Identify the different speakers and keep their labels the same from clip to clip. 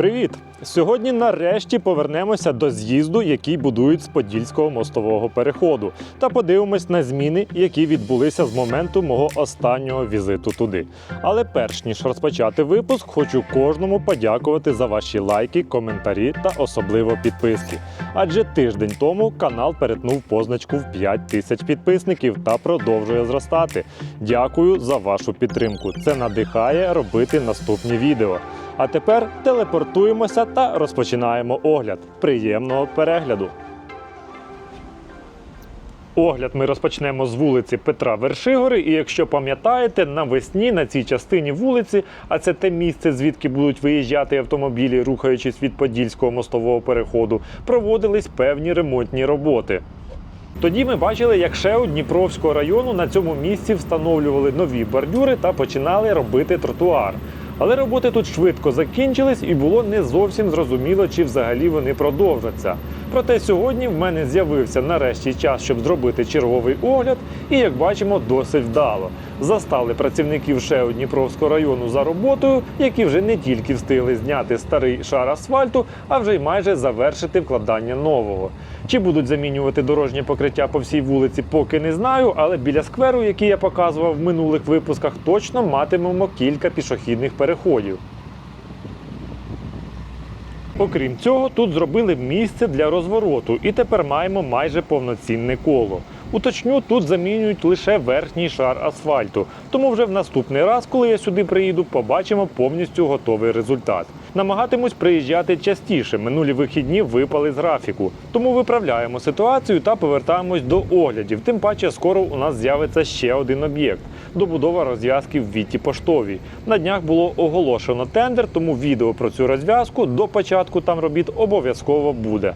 Speaker 1: Привіт! Сьогодні нарешті повернемося до з'їзду, який будують з Подільського мостового переходу, та подивимось на зміни, які відбулися з моменту мого останнього візиту туди. Але перш ніж розпочати випуск, хочу кожному подякувати за ваші лайки, коментарі та особливо підписки. Адже тиждень тому канал перетнув позначку в 5 тисяч підписників та продовжує зростати. Дякую за вашу підтримку. Це надихає робити наступні відео. А тепер телепортуємося та розпочинаємо огляд. Приємного перегляду! Огляд ми розпочнемо з вулиці Петра Вершигори. І якщо пам'ятаєте, навесні на цій частині вулиці, а це те місце, звідки будуть виїжджати автомобілі, рухаючись від Подільського мостового переходу, проводились певні ремонтні роботи. Тоді ми бачили, як ШЕО Дніпровського району на цьому місці встановлювали нові бордюри та починали робити тротуар. Але роботи тут швидко закінчились і було не зовсім зрозуміло, чи взагалі вони продовжаться. Проте сьогодні в мене з'явився нарешті час, щоб зробити черговий огляд, і як бачимо, досить вдало. Застали працівників ШЕО Дніпровського району за роботою, які вже не тільки встигли зняти старий шар асфальту, а вже й майже завершити вкладання нового. Чи будуть замінювати дорожнє покриття по всій вулиці, поки не знаю, але біля скверу, який я показував в минулих випусках, точно матимемо кілька пішохідних переходів. Окрім цього, тут зробили місце для розвороту, і тепер маємо майже повноцінне коло. Уточню, тут замінюють лише верхній шар асфальту. Тому вже в наступний раз, коли я сюди приїду, побачимо повністю готовий результат. Намагатимусь приїжджати частіше. Минулі вихідні випали з графіку. Тому виправляємо ситуацію та повертаємось до оглядів. Тим паче, скоро у нас з'явиться ще один об'єкт добудова розв'язки в Віті Поштовій. На днях було оголошено тендер, тому відео про цю розв'язку до початку там робіт обов'язково буде.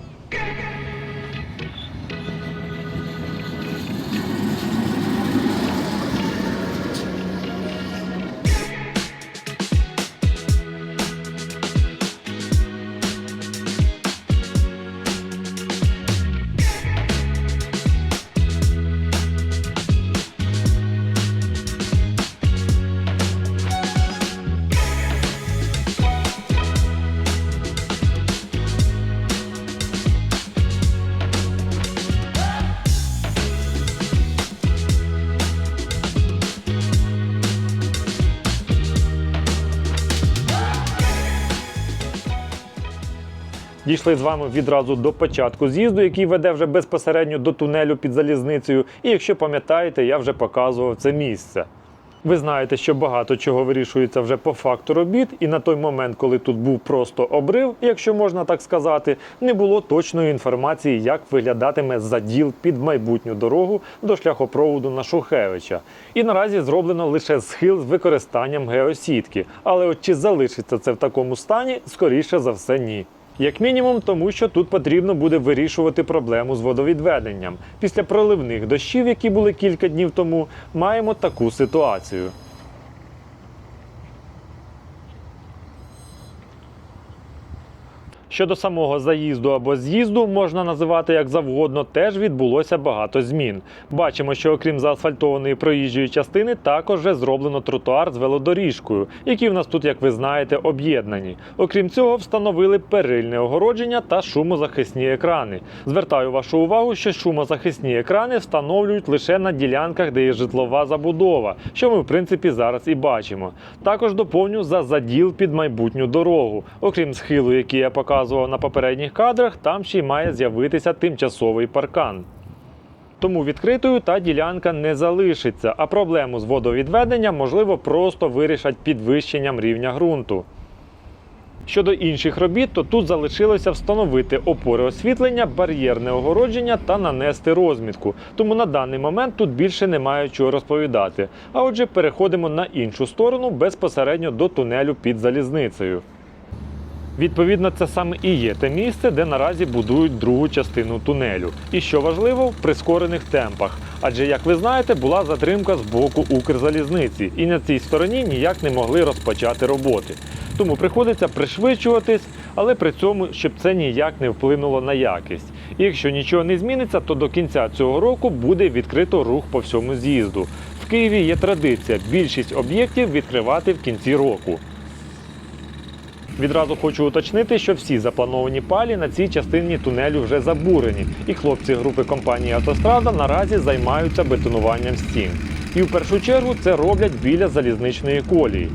Speaker 1: Дійшли з вами відразу до початку з'їзду, який веде вже безпосередньо до тунелю під залізницею. І якщо пам'ятаєте, я вже показував це місце. Ви знаєте, що багато чого вирішується вже по факту робіт, і на той момент, коли тут був просто обрив, якщо можна так сказати, не було точної інформації, як виглядатиме заділ під майбутню дорогу до шляхопроводу на Шухевича. І наразі зроблено лише схил з використанням геосітки. Але от чи залишиться це в такому стані, скоріше за все, ні. Як мінімум, тому що тут потрібно буде вирішувати проблему з водовідведенням. Після проливних дощів, які були кілька днів тому, маємо таку ситуацію. Щодо самого заїзду або з'їзду, можна називати як завгодно, теж відбулося багато змін. Бачимо, що окрім заасфальтованої проїжджої частини, також вже зроблено тротуар з велодоріжкою, які в нас тут, як ви знаєте, об'єднані. Окрім цього, встановили перильне огородження та шумозахисні екрани. Звертаю вашу увагу, що шумозахисні екрани встановлюють лише на ділянках, де є житлова забудова, що ми в принципі зараз і бачимо. Також доповню за заділ під майбутню дорогу. Окрім схилу, який я показував на попередніх кадрах, там ще й має з'явитися тимчасовий паркан. Тому відкритою та ділянка не залишиться, а проблему з водовідведенням можливо просто вирішать підвищенням рівня ґрунту. Щодо інших робіт, то тут залишилося встановити опори освітлення, бар'єрне огородження та нанести розмітку. Тому на даний момент тут більше немає чого розповідати. А отже, переходимо на іншу сторону безпосередньо до тунелю під залізницею. Відповідно, це саме і є те місце, де наразі будують другу частину тунелю. І що важливо, в прискорених темпах. Адже, як ви знаєте, була затримка з боку Укрзалізниці, і на цій стороні ніяк не могли розпочати роботи. Тому приходиться пришвидшуватись, але при цьому, щоб це ніяк не вплинуло на якість. І якщо нічого не зміниться, то до кінця цього року буде відкрито рух по всьому з'їзду. В Києві є традиція більшість об'єктів відкривати в кінці року. Відразу хочу уточнити, що всі заплановані палі на цій частині тунелю вже забурені, і хлопці групи компанії Автострада наразі займаються бетонуванням стін. І в першу чергу це роблять біля залізничної колії.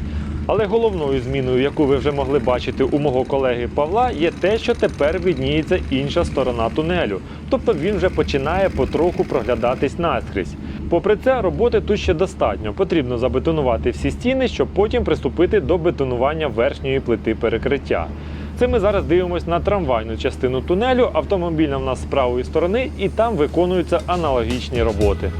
Speaker 1: Але головною зміною, яку ви вже могли бачити у мого колеги Павла, є те, що тепер видніється інша сторона тунелю. Тобто він вже починає потроху проглядатись наскрізь. Попри це, роботи тут ще достатньо. Потрібно забетонувати всі стіни, щоб потім приступити до бетонування верхньої плити перекриття. Це ми зараз дивимося на трамвайну частину тунелю. Автомобільна в нас з правої сторони, і там виконуються аналогічні роботи.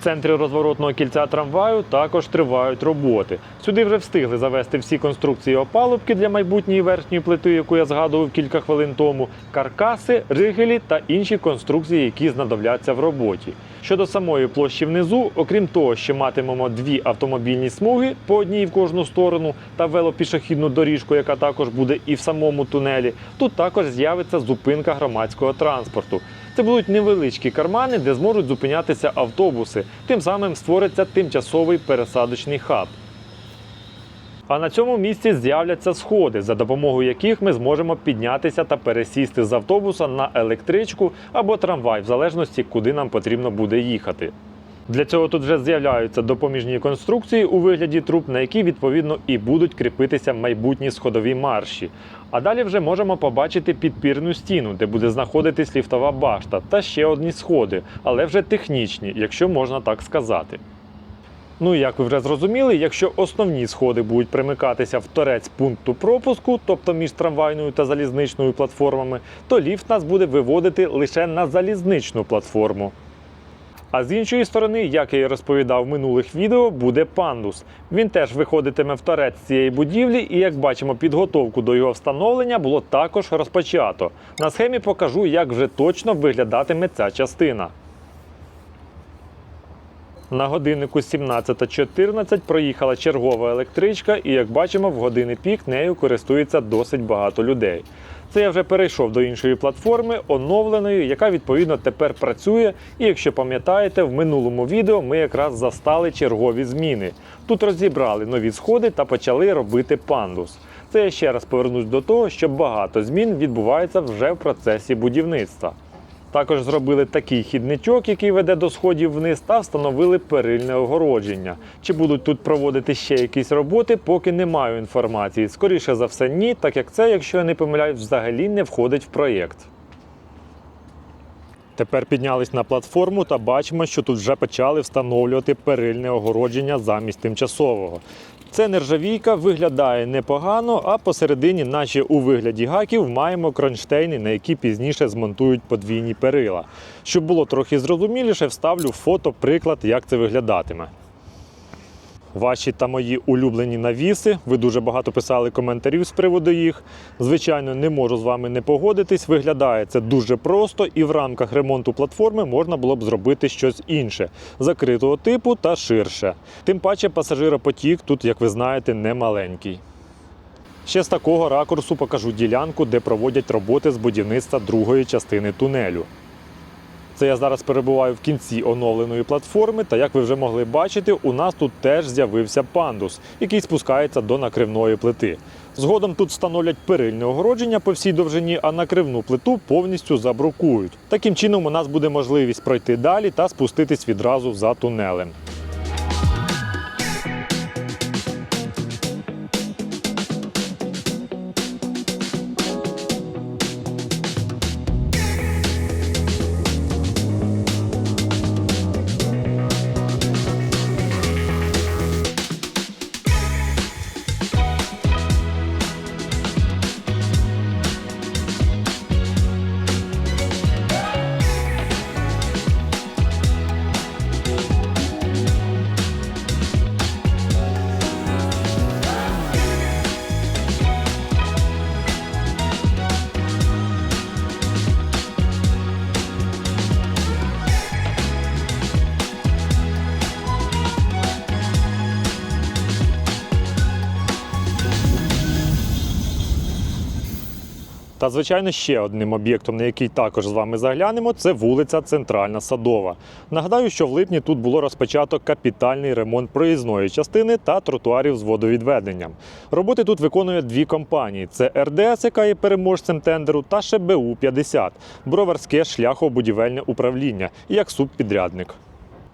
Speaker 1: В центрі розворотного кільця трамваю також тривають роботи. Сюди вже встигли завести всі конструкції опалубки для майбутньої верхньої плити, яку я згадував кілька хвилин тому, каркаси, ригелі та інші конструкції, які знадобляться в роботі. Щодо самої площі внизу, окрім того, що матимемо дві автомобільні смуги по одній в кожну сторону та велопішохідну доріжку, яка також буде і в самому тунелі, тут також з'явиться зупинка громадського транспорту. Це будуть невеличкі кармани, де зможуть зупинятися автобуси. Тим самим створиться тимчасовий пересадочний хаб. А на цьому місці з'являться сходи, за допомогою яких ми зможемо піднятися та пересісти з автобуса на електричку або трамвай, в залежності, куди нам потрібно буде їхати. Для цього тут вже з'являються допоміжні конструкції у вигляді труб, на які відповідно і будуть кріпитися майбутні сходові марші. А далі вже можемо побачити підпірну стіну, де буде знаходитись ліфтова башта, та ще одні сходи, але вже технічні, якщо можна так сказати. Ну і як ви вже зрозуміли, якщо основні сходи будуть примикатися в торець пункту пропуску, тобто між трамвайною та залізничною платформами, то ліфт нас буде виводити лише на залізничну платформу. А з іншої сторони, як я і розповідав в минулих відео, буде пандус. Він теж виходитиме в торець цієї будівлі, і як бачимо, підготовку до його встановлення було також розпочато. На схемі покажу, як вже точно виглядатиме ця частина. На годиннику 17.14 проїхала чергова електричка, і як бачимо, в години пік нею користується досить багато людей. Це я вже перейшов до іншої платформи, оновленої, яка відповідно тепер працює. І якщо пам'ятаєте, в минулому відео ми якраз застали чергові зміни. Тут розібрали нові сходи та почали робити пандус. Це я ще раз повернусь до того, що багато змін відбувається вже в процесі будівництва. Також зробили такий хідничок, який веде до сходів вниз, та встановили перильне огородження. Чи будуть тут проводити ще якісь роботи, поки не маю інформації. Скоріше за все, ні, так як це, якщо я не помиляюсь, взагалі не входить в проєкт. Тепер піднялись на платформу та бачимо, що тут вже почали встановлювати перильне огородження замість тимчасового. Це нержавійка виглядає непогано, а посередині, наче у вигляді гаків, маємо кронштейни, на які пізніше змонтують подвійні перила. Щоб було трохи зрозуміліше, вставлю фото приклад, як це виглядатиме. Ваші та мої улюблені навіси. Ви дуже багато писали коментарів з приводу їх. Звичайно, не можу з вами не погодитись. Виглядає це дуже просто, і в рамках ремонту платформи можна було б зробити щось інше, закритого типу та ширше. Тим паче пасажиропотік тут, як ви знаєте, не маленький. Ще з такого ракурсу покажу ділянку, де проводять роботи з будівництва другої частини тунелю. Це я зараз перебуваю в кінці оновленої платформи, та як ви вже могли бачити, у нас тут теж з'явився пандус, який спускається до накривної плити. Згодом тут встановлять перильне огородження по всій довжині, а накривну плиту повністю забрукують. Таким чином, у нас буде можливість пройти далі та спуститись відразу за тунелем. Та, звичайно, ще одним об'єктом, на який також з вами заглянемо, це вулиця Центральна Садова. Нагадаю, що в липні тут було розпочато капітальний ремонт проїзної частини та тротуарів з водовідведенням. Роботи тут виконує дві компанії: це РДС, яка є переможцем тендеру, та ШБУ 50 Броварське шляхобудівельне управління як субпідрядник.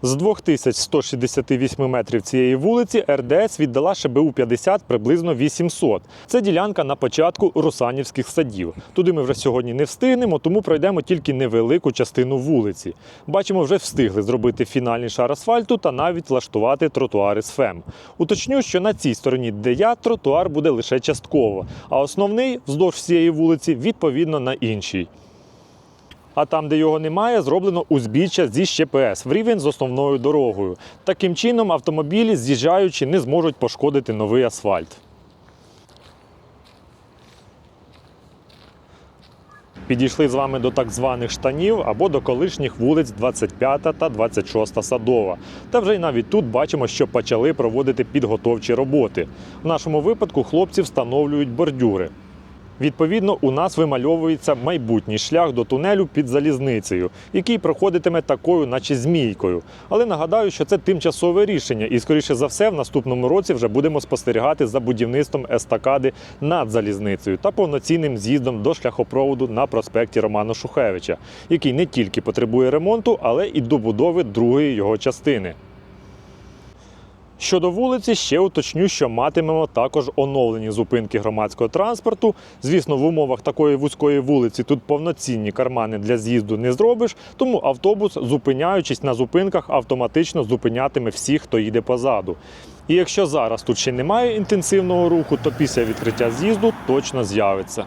Speaker 1: З 2168 метрів цієї вулиці РДС віддала ШБУ 50 приблизно 800. Це ділянка на початку Русанівських садів. Туди ми вже сьогодні не встигнемо, тому пройдемо тільки невелику частину вулиці. Бачимо, вже встигли зробити фінальний шар асфальту та навіть влаштувати тротуари з ФЕМ. Уточню, що на цій стороні, де я, тротуар буде лише частково, а основний вздовж всієї вулиці відповідно на іншій. А там, де його немає, зроблено узбіччя зі ЩПС в рівень з основною дорогою. Таким чином, автомобілі, з'їжджаючи, не зможуть пошкодити новий асфальт. Підійшли з вами до так званих штанів або до колишніх вулиць 25 та 26 Садова. Та вже й навіть тут бачимо, що почали проводити підготовчі роботи. В нашому випадку хлопці встановлюють бордюри. Відповідно, у нас вимальовується майбутній шлях до тунелю під залізницею, який проходитиме такою, наче змійкою. Але нагадаю, що це тимчасове рішення, і скоріше за все, в наступному році вже будемо спостерігати за будівництвом естакади над залізницею та повноцінним з'їздом до шляхопроводу на проспекті Романа Шухевича, який не тільки потребує ремонту, але і добудови другої його частини. Щодо вулиці, ще уточню, що матимемо також оновлені зупинки громадського транспорту. Звісно, в умовах такої вузької вулиці тут повноцінні кармани для з'їзду не зробиш, тому автобус, зупиняючись на зупинках, автоматично зупинятиме всіх, хто їде позаду. І якщо зараз тут ще немає інтенсивного руху, то після відкриття з'їзду точно з'явиться.